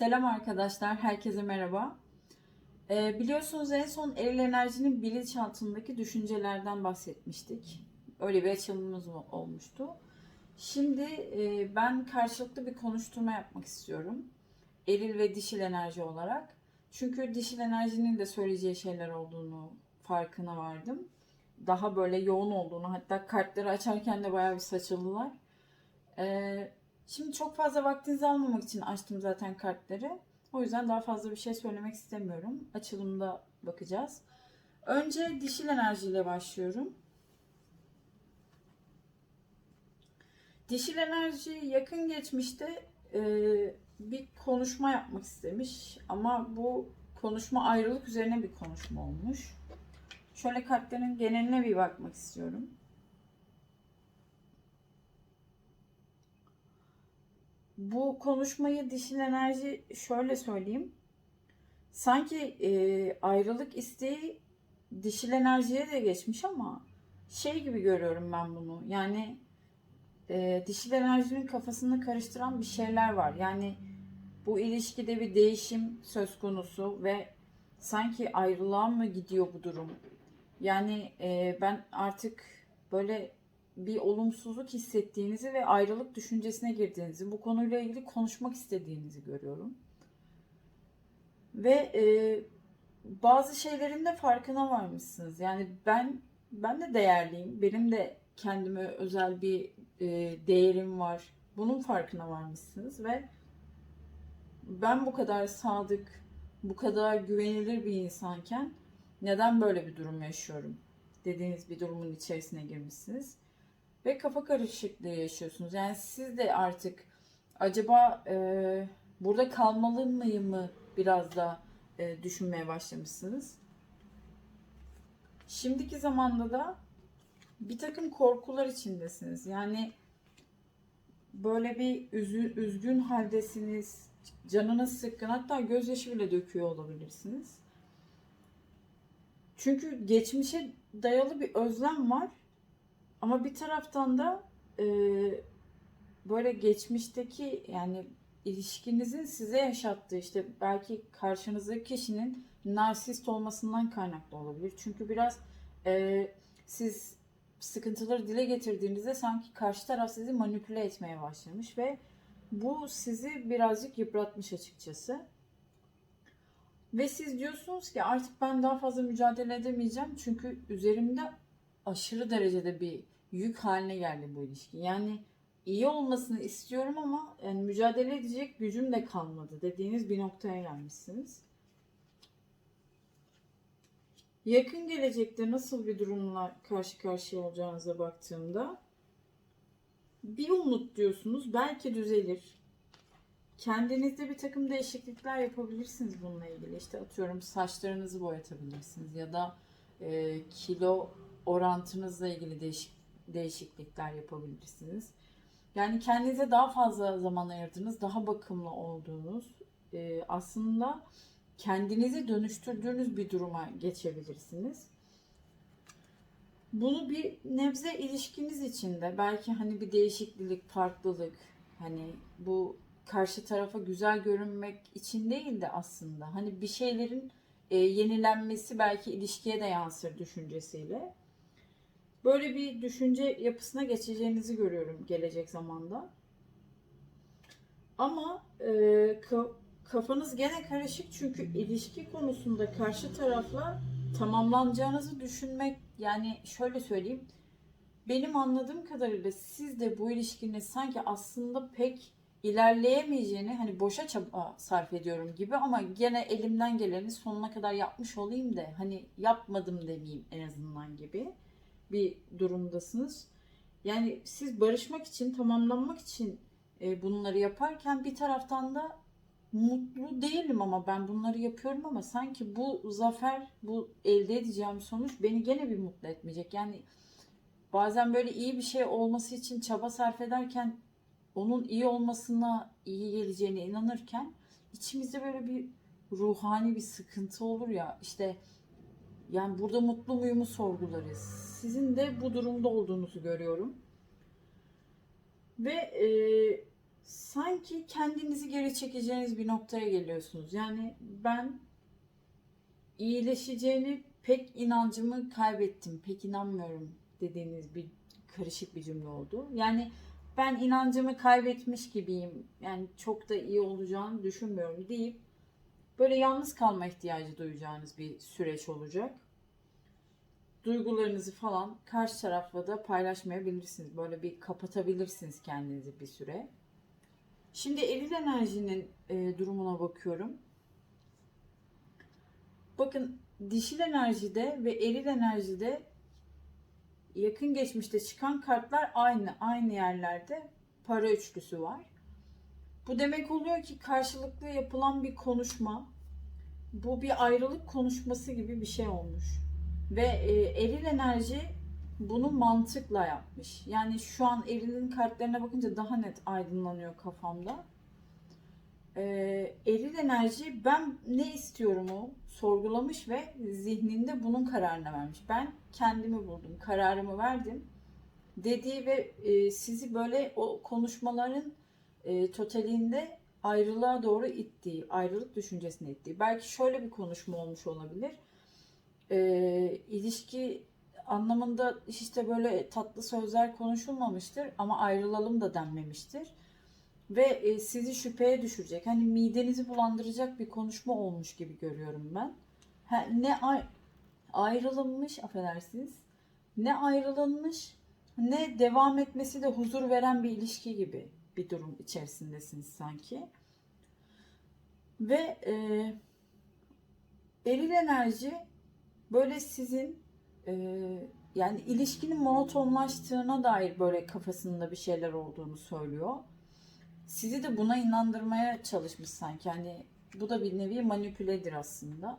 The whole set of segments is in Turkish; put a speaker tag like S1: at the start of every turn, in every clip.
S1: Selam arkadaşlar, herkese merhaba. Ee, biliyorsunuz en son eril enerjinin bilinçaltındaki düşüncelerden bahsetmiştik. Öyle bir açılımımız olmuştu. Şimdi e, ben karşılıklı bir konuşturma yapmak istiyorum. Eril ve dişil enerji olarak. Çünkü dişil enerjinin de söyleyeceği şeyler olduğunu farkına vardım. Daha böyle yoğun olduğunu, hatta kartları açarken de bayağı bir saçıldılar. Ee, Şimdi çok fazla vaktinizi almamak için açtım zaten kartları. O yüzden daha fazla bir şey söylemek istemiyorum. Açılımda bakacağız. Önce dişil enerjiyle başlıyorum. Dişil enerji yakın geçmişte e, bir konuşma yapmak istemiş. Ama bu konuşma ayrılık üzerine bir konuşma olmuş. Şöyle kartların geneline bir bakmak istiyorum. Bu konuşmayı dişil enerji şöyle söyleyeyim. Sanki e, ayrılık isteği dişil enerjiye de geçmiş ama şey gibi görüyorum ben bunu. Yani e, dişil enerjinin kafasını karıştıran bir şeyler var. Yani bu ilişkide bir değişim söz konusu ve sanki ayrılığa mı gidiyor bu durum? Yani e, ben artık böyle bir olumsuzluk hissettiğinizi ve ayrılık düşüncesine girdiğinizi, bu konuyla ilgili konuşmak istediğinizi görüyorum. Ve e, bazı şeylerin de farkına varmışsınız. Yani ben ben de değerliyim. Benim de kendime özel bir e, değerim var. Bunun farkına varmışsınız ve ben bu kadar sadık, bu kadar güvenilir bir insanken neden böyle bir durum yaşıyorum dediğiniz bir durumun içerisine girmişsiniz ve kafa karışıklığı yaşıyorsunuz. Yani siz de artık acaba e, burada kalmalı mıyım mı biraz da e, düşünmeye başlamışsınız. Şimdiki zamanda da bir takım korkular içindesiniz. Yani böyle bir üzü, üzgün haldesiniz. Canınız sıkkın hatta gözyaşı bile döküyor olabilirsiniz. Çünkü geçmişe dayalı bir özlem var. Ama bir taraftan da e, böyle geçmişteki yani ilişkinizin size yaşattığı işte belki karşınızdaki kişinin narsist olmasından kaynaklı olabilir. Çünkü biraz e, siz sıkıntıları dile getirdiğinizde sanki karşı taraf sizi manipüle etmeye başlamış ve bu sizi birazcık yıpratmış açıkçası. Ve siz diyorsunuz ki artık ben daha fazla mücadele edemeyeceğim çünkü üzerimde aşırı derecede bir yük haline geldi bu ilişki. Yani iyi olmasını istiyorum ama yani mücadele edecek gücüm de kalmadı dediğiniz bir noktaya gelmişsiniz. Yakın gelecekte nasıl bir durumla karşı karşıya olacağınıza baktığımda bir umut diyorsunuz belki düzelir. Kendinizde bir takım değişiklikler yapabilirsiniz bununla ilgili. İşte atıyorum saçlarınızı boyatabilirsiniz ya da e, kilo orantınızla ilgili değişik, değişiklikler yapabilirsiniz. Yani kendinize daha fazla zaman ayırdığınız, daha bakımlı olduğunuz, e, aslında kendinizi dönüştürdüğünüz bir duruma geçebilirsiniz. Bunu bir nebze ilişkiniz içinde belki hani bir değişiklik, farklılık, hani bu karşı tarafa güzel görünmek için değil de aslında hani bir şeylerin e, yenilenmesi belki ilişkiye de yansır düşüncesiyle. Böyle bir düşünce yapısına geçeceğinizi görüyorum gelecek zamanda. Ama e, ka- kafanız gene karışık çünkü ilişki konusunda karşı tarafla tamamlanacağınızı düşünmek yani şöyle söyleyeyim. Benim anladığım kadarıyla siz de bu ilişkinin sanki aslında pek ilerleyemeyeceğini hani boşa çaba sarf ediyorum gibi ama gene elimden geleni sonuna kadar yapmış olayım da hani yapmadım demeyeyim en azından gibi bir durumdasınız. Yani siz barışmak için, tamamlanmak için e, bunları yaparken bir taraftan da mutlu değilim ama ben bunları yapıyorum ama sanki bu zafer, bu elde edeceğim sonuç beni gene bir mutlu etmeyecek. Yani bazen böyle iyi bir şey olması için çaba sarf ederken onun iyi olmasına iyi geleceğine inanırken içimizde böyle bir ruhani bir sıkıntı olur ya işte yani burada mutlu muyumu sorgularız. Sizin de bu durumda olduğunuzu görüyorum. Ve e, sanki kendinizi geri çekeceğiniz bir noktaya geliyorsunuz. Yani ben iyileşeceğini pek inancımı kaybettim. Pek inanmıyorum dediğiniz bir karışık bir cümle oldu. Yani ben inancımı kaybetmiş gibiyim. Yani çok da iyi olacağını düşünmüyorum deyip böyle yalnız kalma ihtiyacı duyacağınız bir süreç olacak. Duygularınızı falan karşı tarafla da paylaşmayabilirsiniz. Böyle bir kapatabilirsiniz kendinizi bir süre. Şimdi eril enerjinin e, durumuna bakıyorum. Bakın dişil enerjide ve eril enerjide yakın geçmişte çıkan kartlar aynı aynı yerlerde para üçlüsü var. Bu demek oluyor ki karşılıklı yapılan bir konuşma bu bir ayrılık konuşması gibi bir şey olmuş. Ve e, eril enerji bunu mantıkla yapmış. Yani şu an erilin kartlarına bakınca daha net aydınlanıyor kafamda. E, eril enerji ben ne istiyorumu sorgulamış ve zihninde bunun kararını vermiş. Ben kendimi buldum, kararımı verdim dediği ve e, sizi böyle o konuşmaların e, totalinde ayrılığa doğru ittiği, ayrılık düşüncesine ittiği. Belki şöyle bir konuşma olmuş olabilir. E, ilişki anlamında işte böyle tatlı sözler konuşulmamıştır ama ayrılalım da denmemiştir. Ve e, sizi şüpheye düşürecek. Hani midenizi bulandıracak bir konuşma olmuş gibi görüyorum ben. Ha, ne ay- ayrılınmış, affedersiniz. Ne ayrılınmış ne devam etmesi de huzur veren bir ilişki gibi bir durum içerisindesiniz sanki. Ve e, eril enerji böyle sizin e, yani ilişkinin monotonlaştığına dair böyle kafasında bir şeyler olduğunu söylüyor. Sizi de buna inandırmaya çalışmış sanki. Hani bu da bir nevi manipüledir aslında.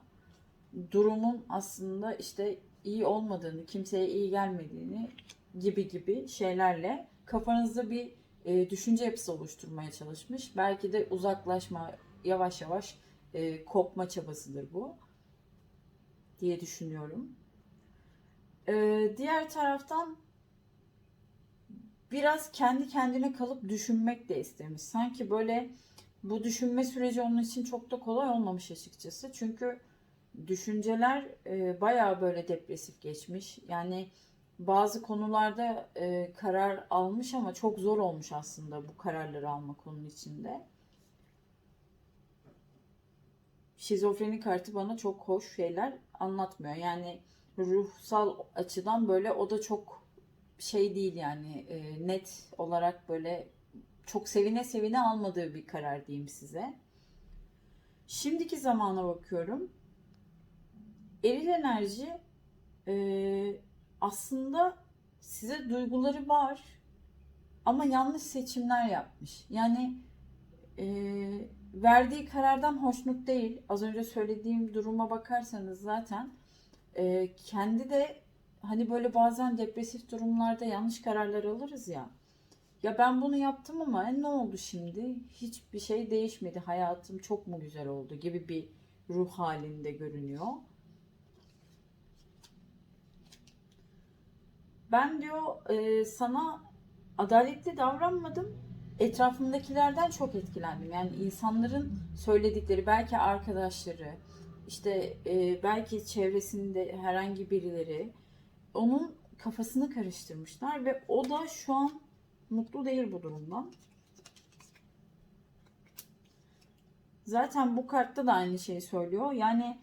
S1: Durumun aslında işte iyi olmadığını, kimseye iyi gelmediğini gibi gibi şeylerle kafanızda bir e, düşünce yapısı oluşturmaya çalışmış. Belki de uzaklaşma, yavaş yavaş e, kopma çabasıdır bu diye düşünüyorum. E, diğer taraftan biraz kendi kendine kalıp düşünmek de istemiş. Sanki böyle bu düşünme süreci onun için çok da kolay olmamış açıkçası. Çünkü düşünceler e, bayağı böyle depresif geçmiş. Yani bazı konularda e, karar almış ama çok zor olmuş aslında bu kararları alma konunun içinde. Şizofreni kartı bana çok hoş şeyler anlatmıyor. Yani ruhsal açıdan böyle o da çok şey değil yani e, net olarak böyle çok sevine sevine almadığı bir karar diyeyim size. Şimdiki zamana bakıyorum. Eril enerji e, aslında size duyguları var ama yanlış seçimler yapmış. Yani e, verdiği karardan hoşnut değil. Az önce söylediğim duruma bakarsanız zaten e, kendi de hani böyle bazen depresif durumlarda yanlış kararlar alırız ya. Ya ben bunu yaptım ama e, ne oldu şimdi? Hiçbir şey değişmedi. Hayatım çok mu güzel oldu gibi bir ruh halinde görünüyor. Ben diyor e, sana adaletli davranmadım. Etrafımdakilerden çok etkilendim. Yani insanların söyledikleri, belki arkadaşları, işte e, belki çevresinde herhangi birileri onun kafasını karıştırmışlar ve o da şu an mutlu değil bu durumdan. Zaten bu kartta da aynı şeyi söylüyor. Yani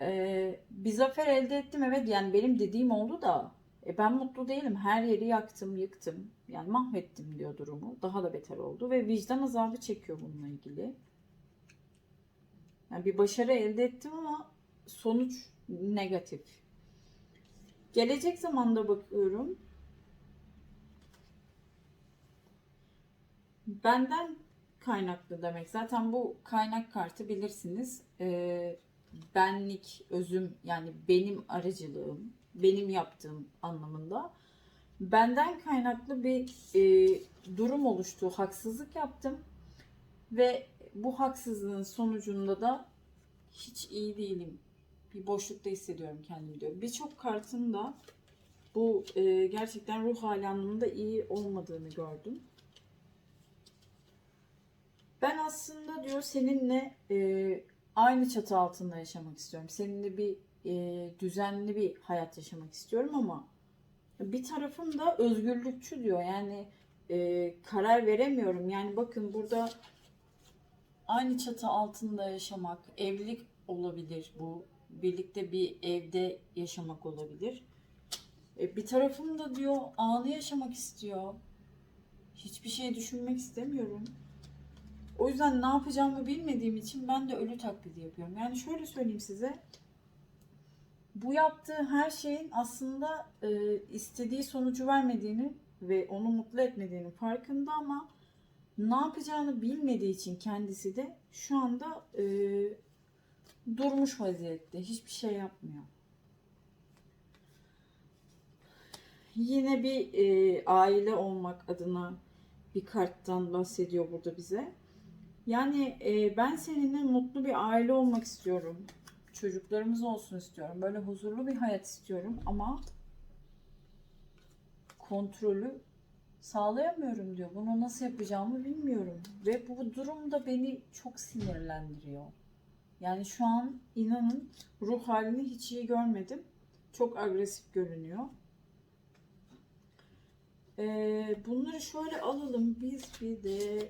S1: e, bir zafer elde ettim evet yani benim dediğim oldu da e, ben mutlu değilim. Her yeri yaktım, yıktım. Yani mahvettim diyor durumu. Daha da beter oldu ve vicdan azabı çekiyor bununla ilgili. Yani bir başarı elde ettim ama sonuç negatif. Gelecek zamanda bakıyorum. Benden kaynaklı demek. Zaten bu kaynak kartı bilirsiniz. Ee, benlik, özüm yani benim aracılığım, benim yaptığım anlamında. Benden kaynaklı bir e, durum oluştu. Haksızlık yaptım. Ve bu haksızlığın sonucunda da hiç iyi değilim. Bir boşlukta hissediyorum kendimi diyor. Birçok kartın da bu e, gerçekten ruh hali anlamında iyi olmadığını gördüm. Ben aslında diyor seninle e, aynı çatı altında yaşamak istiyorum. Seninle bir e, düzenli bir hayat yaşamak istiyorum ama bir tarafım da özgürlükçü diyor. Yani e, karar veremiyorum. Yani bakın burada aynı çatı altında yaşamak, evlilik olabilir bu. Birlikte bir evde yaşamak olabilir. E, bir tarafım da diyor anı yaşamak istiyor. Hiçbir şey düşünmek istemiyorum. O yüzden ne yapacağımı bilmediğim için ben de ölü taklidi yapıyorum. Yani şöyle söyleyeyim size. Bu yaptığı her şeyin aslında e, istediği sonucu vermediğini ve onu mutlu etmediğinin farkında ama ne yapacağını bilmediği için kendisi de şu anda e, durmuş vaziyette. Hiçbir şey yapmıyor. Yine bir e, aile olmak adına bir karttan bahsediyor burada bize. Yani e, ben seninle mutlu bir aile olmak istiyorum. Çocuklarımız olsun istiyorum. Böyle huzurlu bir hayat istiyorum ama kontrolü sağlayamıyorum diyor. Bunu nasıl yapacağımı bilmiyorum. Ve bu durum da beni çok sinirlendiriyor. Yani şu an inanın ruh halini hiç iyi görmedim. Çok agresif görünüyor. Ee, bunları şöyle alalım. Biz bir de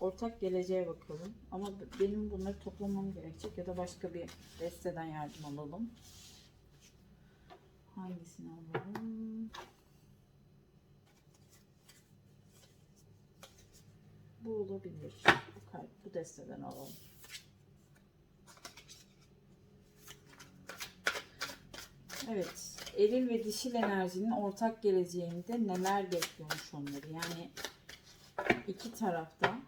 S1: ortak geleceğe bakalım. Ama benim bunları toplamam gerekecek ya da başka bir desteden yardım alalım. Hangisini alalım? Bu olabilir. Bu, kart, bu desteden alalım. Evet. Eril ve dişil enerjinin ortak geleceğinde neler bekliyormuş onları? Yani iki tarafta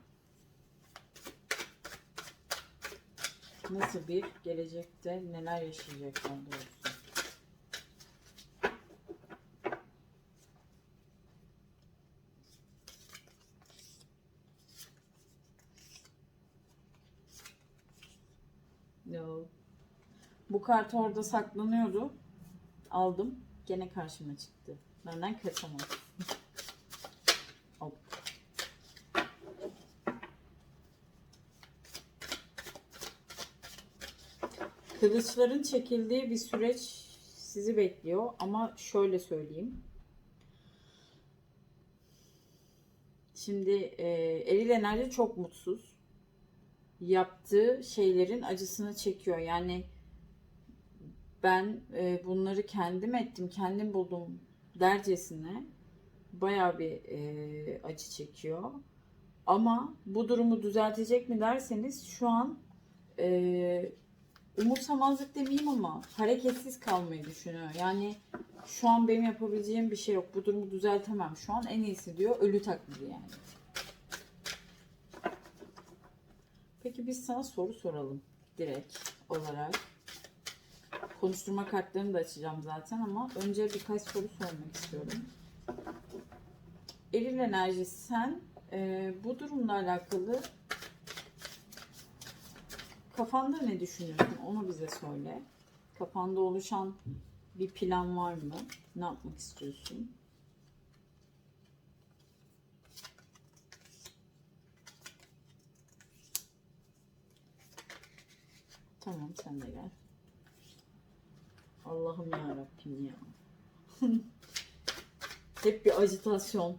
S1: nasıl bir gelecekte neler yaşayacaklar doğrusu. No. Bu kart orada saklanıyordu. Aldım. Gene karşıma çıktı. Benden kaçamaz. Kılıçların çekildiği bir süreç sizi bekliyor ama şöyle söyleyeyim. Şimdi e, eril enerji çok mutsuz. Yaptığı şeylerin acısını çekiyor. Yani ben e, bunları kendim ettim, kendim buldum dercesine bayağı bir e, acı çekiyor. Ama bu durumu düzeltecek mi derseniz şu an e, umursamazlık demeyeyim ama hareketsiz kalmayı düşünüyor. Yani şu an benim yapabileceğim bir şey yok. Bu durumu düzeltemem. Şu an en iyisi diyor. Ölü taklidi yani. Peki biz sana soru soralım direkt olarak. Konuşturma kartlarını da açacağım zaten ama önce birkaç soru sormak istiyorum. Eril enerji sen e, bu durumla alakalı kafanda ne düşünüyorsun? Onu bize söyle. Kafanda oluşan bir plan var mı? Ne yapmak istiyorsun? Tamam sen de gel. Allah'ım ya Rabbim ya. Hep bir ajitasyon.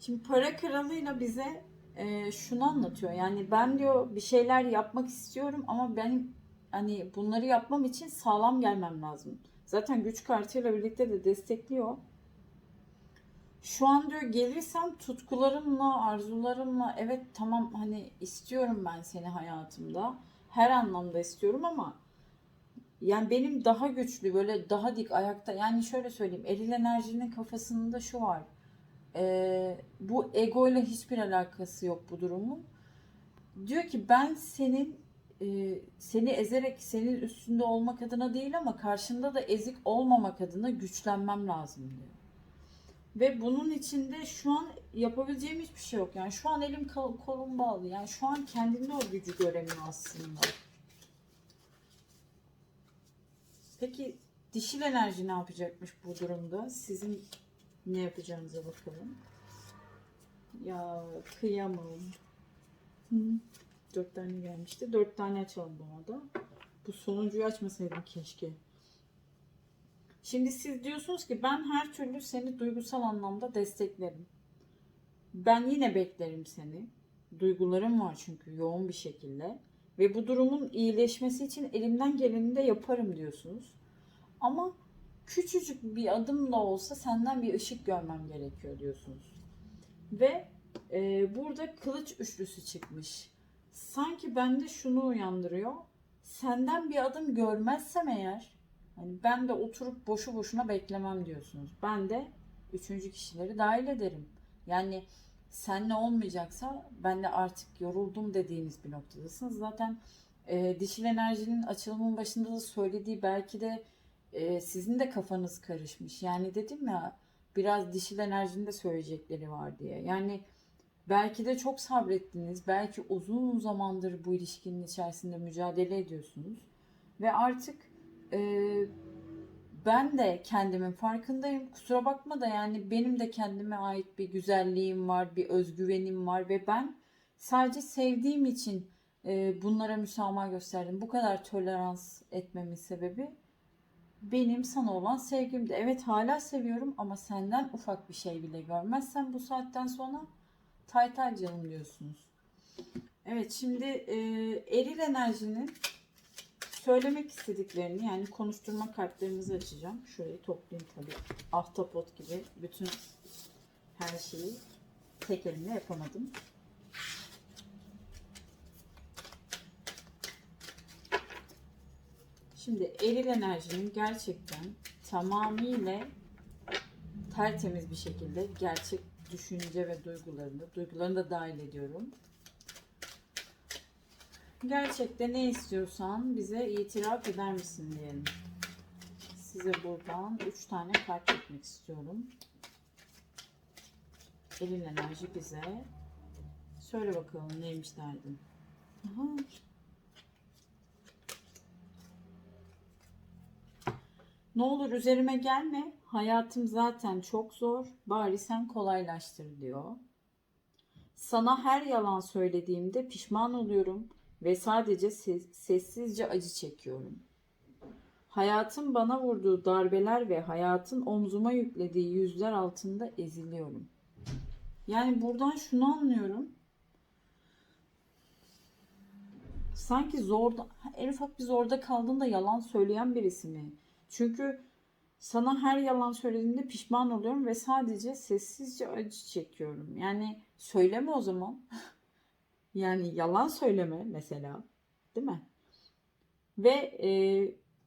S1: Şimdi para kralıyla bize e, şunu anlatıyor. Yani ben diyor bir şeyler yapmak istiyorum ama benim hani bunları yapmam için sağlam gelmem lazım. Zaten güç kartıyla birlikte de destekliyor. Şu an diyor gelirsem tutkularımla, arzularımla evet tamam hani istiyorum ben seni hayatımda. Her anlamda istiyorum ama yani benim daha güçlü böyle daha dik ayakta yani şöyle söyleyeyim eril enerjinin kafasında şu var. Ee, bu ego ile hiçbir alakası yok bu durumun. Diyor ki ben senin e, seni ezerek senin üstünde olmak adına değil ama karşında da ezik olmamak adına güçlenmem lazım diyor. Ve bunun içinde şu an yapabileceğim hiçbir şey yok. Yani şu an elim kol- kolum bağlı. Yani şu an kendimde o gücü göremiyor aslında. Peki dişil enerji ne yapacakmış bu durumda? Sizin ne yapacağınıza bakalım. Ya kıyamam. Hı. Dört tane gelmişti. Dört tane açalım buna da. Bu sonuncuyu açmasaydım keşke. Şimdi siz diyorsunuz ki ben her türlü seni duygusal anlamda desteklerim. Ben yine beklerim seni. Duygularım var çünkü yoğun bir şekilde. Ve bu durumun iyileşmesi için elimden geleni de yaparım diyorsunuz. Ama küçücük bir adım da olsa senden bir ışık görmem gerekiyor diyorsunuz. Ve e, burada kılıç üçlüsü çıkmış. Sanki bende şunu uyandırıyor. Senden bir adım görmezsem eğer hani ben de oturup boşu boşuna beklemem diyorsunuz. Ben de üçüncü kişileri dahil ederim. Yani senle olmayacaksa ben de artık yoruldum dediğiniz bir noktadasınız. Zaten e, dişil enerjinin açılımın başında da söylediği belki de e, sizin de kafanız karışmış. Yani dedim ya biraz dişil enerjinin de söyleyecekleri var diye. Yani belki de çok sabrettiniz. Belki uzun zamandır bu ilişkinin içerisinde mücadele ediyorsunuz. Ve artık e, ben de kendimin farkındayım. Kusura bakma da yani benim de kendime ait bir güzelliğim var, bir özgüvenim var ve ben sadece sevdiğim için e, bunlara müsamaha gösterdim. Bu kadar tolerans etmemin sebebi benim sana olan sevgimdi. Evet hala seviyorum ama senden ufak bir şey bile görmezsem bu saatten sonra tay canım diyorsunuz. Evet şimdi e, eril enerjinin söylemek istediklerini yani konuşturma kartlarınızı açacağım. Şurayı toplayayım tabii. Ahtapot gibi bütün her şeyi tek elimle yapamadım. Şimdi eril enerjinin gerçekten tamamıyla tertemiz bir şekilde gerçek düşünce ve duygularını, duygularını da dahil ediyorum. Gerçekte ne istiyorsan bize itiraf eder misin diyelim. Size buradan 3 tane kart çekmek istiyorum. Elin enerji bize. Söyle bakalım neymiş derdin. Aha. Ne olur üzerime gelme. Hayatım zaten çok zor. Bari sen kolaylaştır diyor. Sana her yalan söylediğimde pişman oluyorum ve sadece ses- sessizce acı çekiyorum. Hayatın bana vurduğu darbeler ve hayatın omzuma yüklediği yüzler altında eziliyorum. Yani buradan şunu anlıyorum. Sanki zorda, en ufak bir zorda kaldığında yalan söyleyen birisi mi? Çünkü sana her yalan söylediğimde pişman oluyorum ve sadece sessizce acı çekiyorum. Yani söyleme o zaman. yani yalan söyleme mesela. Değil mi? Ve e,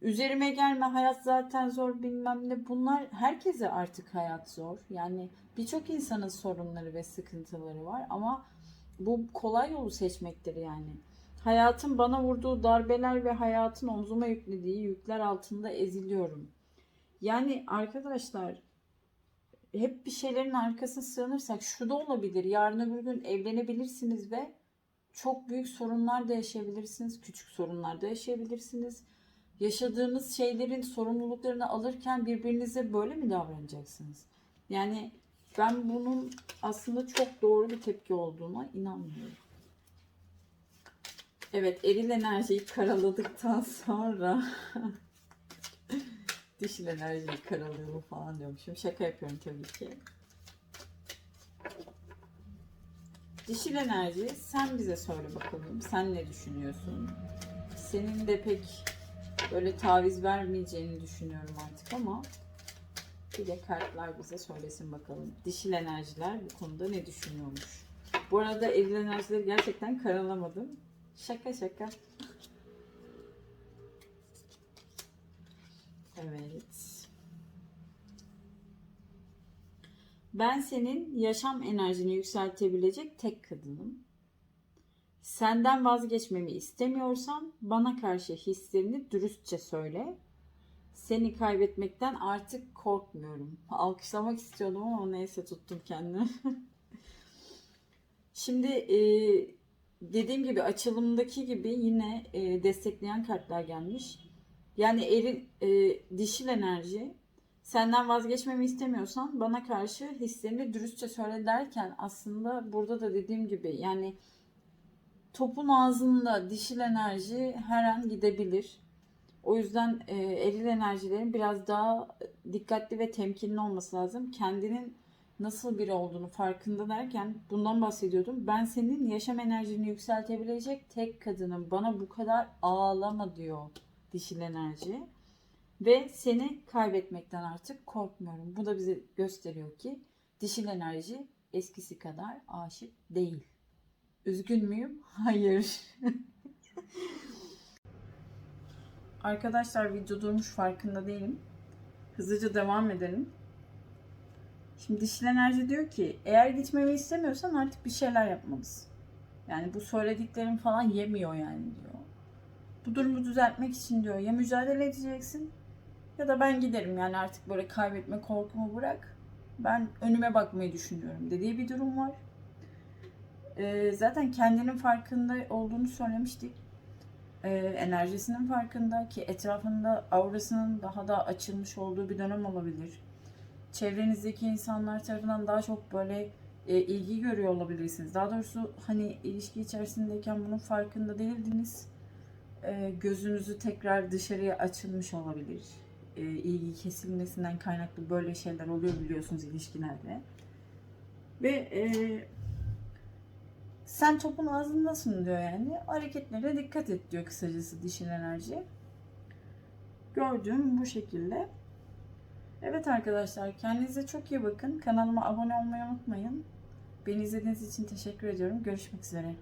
S1: üzerime gelme hayat zaten zor bilmem ne. Bunlar herkese artık hayat zor. Yani birçok insanın sorunları ve sıkıntıları var ama bu kolay yolu seçmektir yani. Hayatın bana vurduğu darbeler ve hayatın omzuma yüklediği yükler altında eziliyorum. Yani arkadaşlar hep bir şeylerin arkasına sığınırsak şu da olabilir. Yarın öbür gün evlenebilirsiniz ve çok büyük sorunlar da yaşayabilirsiniz. Küçük sorunlar da yaşayabilirsiniz. Yaşadığınız şeylerin sorumluluklarını alırken birbirinize böyle mi davranacaksınız? Yani ben bunun aslında çok doğru bir tepki olduğuna inanmıyorum. Evet, eril enerjiyi karaladıktan sonra dişil enerjiyi karalıyor falan diyormuşum. Şaka yapıyorum tabii ki. Dişil enerji sen bize söyle bakalım. Sen ne düşünüyorsun? Senin de pek böyle taviz vermeyeceğini düşünüyorum artık ama bir de kartlar bize söylesin bakalım. Dişil enerjiler bu konuda ne düşünüyormuş? Bu arada eril enerjileri gerçekten karalamadım. Şaka şaka. Evet. Ben senin yaşam enerjini yükseltebilecek tek kadınım. Senden vazgeçmemi istemiyorsan bana karşı hislerini dürüstçe söyle. Seni kaybetmekten artık korkmuyorum. Alkışlamak istiyordum ama neyse tuttum kendimi. Şimdi e, dediğim gibi açılımdaki gibi yine e, destekleyen kartlar gelmiş. Yani eril, e, dişil enerji senden vazgeçmemi istemiyorsan bana karşı hislerini dürüstçe söyle derken aslında burada da dediğim gibi yani topun ağzında dişil enerji her an gidebilir. O yüzden e, eril enerjilerin biraz daha dikkatli ve temkinli olması lazım. Kendinin nasıl biri olduğunu farkında derken bundan bahsediyordum. Ben senin yaşam enerjini yükseltebilecek tek kadınım. Bana bu kadar ağlama diyor dişil enerji. Ve seni kaybetmekten artık korkmuyorum. Bu da bize gösteriyor ki dişil enerji eskisi kadar aşık değil. Üzgün müyüm? Hayır. Arkadaşlar video durmuş farkında değilim. Hızlıca devam edelim. Şimdi dişil enerji diyor ki eğer gitmemi istemiyorsan artık bir şeyler yapmalısın. Yani bu söylediklerim falan yemiyor yani diyor. Bu durumu düzeltmek için diyor ya mücadele edeceksin ya da ben giderim yani artık böyle kaybetme korkumu bırak. Ben önüme bakmayı düşünüyorum dediği bir durum var. Ee, zaten kendinin farkında olduğunu söylemiştik. Ee, enerjisinin farkında ki etrafında aurasının daha da açılmış olduğu bir dönem olabilir. Çevrenizdeki insanlar tarafından daha çok böyle e, ilgi görüyor olabilirsiniz. Daha doğrusu hani ilişki içerisindeyken bunun farkında değildiniz. Ee, gözünüzü tekrar dışarıya açılmış olabilir. Ee, ilgi kesilmesinden kaynaklı böyle şeyler oluyor biliyorsunuz ilişkilerde. Ve e, sen topun ağzındasın diyor yani. Hareketlere dikkat et diyor kısacası dişil enerji. Gördüğüm bu şekilde. Evet arkadaşlar kendinize çok iyi bakın. Kanalıma abone olmayı unutmayın. Beni izlediğiniz için teşekkür ediyorum. Görüşmek üzere.